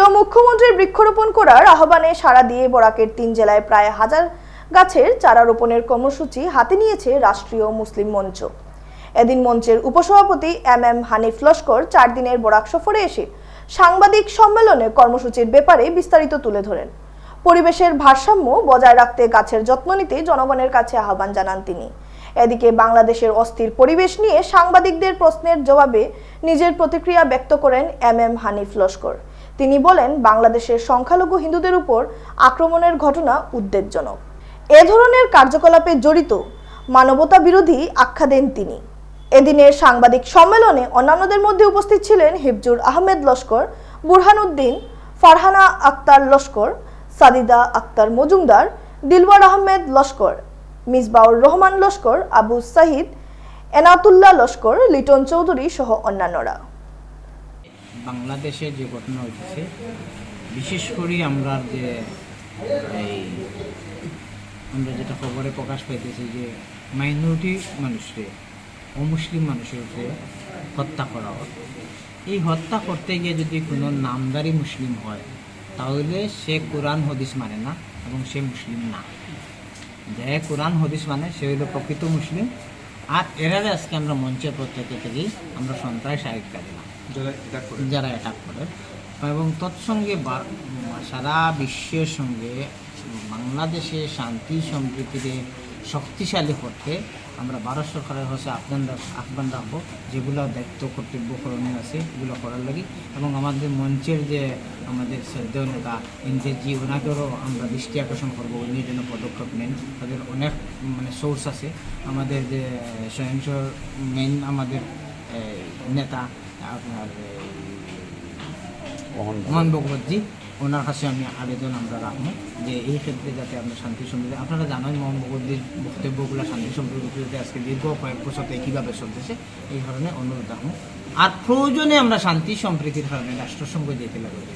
প্রিয় মুখ্যমন্ত্রীর বৃক্ষরোপণ করার আহ্বানে সাড়া দিয়ে বরাকের তিন জেলায় প্রায় হাজার গাছের চারা রোপণের কর্মসূচি হাতে নিয়েছে রাষ্ট্রীয় মুসলিম মঞ্চ। এদিন মঞ্চের উপসভাপতি এম এম হানিফ লস্কর চার দিনের বরাক সফরে এসে সাংবাদিক সম্মেলনে কর্মসূচির ব্যাপারে বিস্তারিত তুলে ধরেন। পরিবেশের ভারসাম্য বজায় রাখতে গাছের যত্ন নিতে জনগণের কাছে আহ্বান জানান তিনি। এদিকে বাংলাদেশের অস্থির পরিবেশ নিয়ে সাংবাদিকদের প্রশ্নের জবাবে নিজের প্রতিক্রিয়া ব্যক্ত করেন এম এম হানিফ লস্কর। তিনি বলেন, বাংলাদেশের সংখ্যালঘু হিন্দুদের উপর আক্রমণের ঘটনা উদ্বেগজনক। এ ধরনের কার্যকলাপে জড়িত মানবতা বিরোধী আখ্যা দেন তিনি। এদিনের সাংবাদিক সম্মেলনে অন্যান্যদের মধ্যে উপস্থিত ছিলেন হিফজুর আহমেদ লস্কর, বুরহানুদ্দিন, ফারহানা আক্তার লস্কর, সাদিদা আক্তার মজুমদার, দিলওয়ার আহমেদ লস্কর, মিসবাউর রহমান লস্কর, আবু সাহিদ এনাতুল্লাহ লস্কর, লিটন চৌধুরী সহ অন্যান্যরা। বাংলাদেশে যে ঘটনা হইতেছে বিশেষ করে আমরা যে এই, আমরা যেটা খবরে প্রকাশ পাইতেছি যে মাইনরিটি মানুষকে, অমুসলিম উপরে হত্যা করা হয় এই হত্যা করতে গিয়ে যদি কোনো নামদারি মুসলিম হয়, তাহলে সে কোরআন হদিস মানে না এবং সে মুসলিম না। যে কোরআন হদিস মানে সে হইল প্রকৃত মুসলিম। আর এরারে আজকে আমরা মঞ্চের প্রত্যেকে থেকেই আমরা সন্ত্রাস আরেকটা দিলাম যারা অ্যাটাক করে। এবং তৎসঙ্গে সারা বিশ্বের সঙ্গে, বাংলাদেশে শান্তি সম্প্রীতিকে শক্তিশালী করতে আমরা ভারত সরকারের হচ্ছে আহ্বান আহ্বান রাখব, যেগুলো দায়িত্ব, কর্তব্য করণীয় আছে, এগুলো করার লাগে। এবং আমাদের মঞ্চের যে আমাদের শ্রদ্ধেয় নেতা এনজেজি, ওনাকেও আমরা দৃষ্টি আকর্ষণ করব উনি যেন পদক্ষেপ নেন। তাদের অনেক মানে সোর্স আছে। আমাদের যে সহিংস মেন আমাদের নেতা আপনার মোহন ভগবতজি ওনার কাছে আমি আবেদন আমরা রাখব যে এই ক্ষেত্রে যাতে আমরা শান্তি সম্পর্কে আপনারা জানেন মোহন ভগবতজির বক্তব্যগুলো শান্তি সম্পর্কে আজকে দীর্ঘ কয়েক বছর থেকে কীভাবে চলতেছে এই ধরনের অনুরোধ রাখব। আর প্রয়োজনে আমরা শান্তি সম্প্রীতির কারণে রাষ্ট্রসংঘ যেতে লাগবে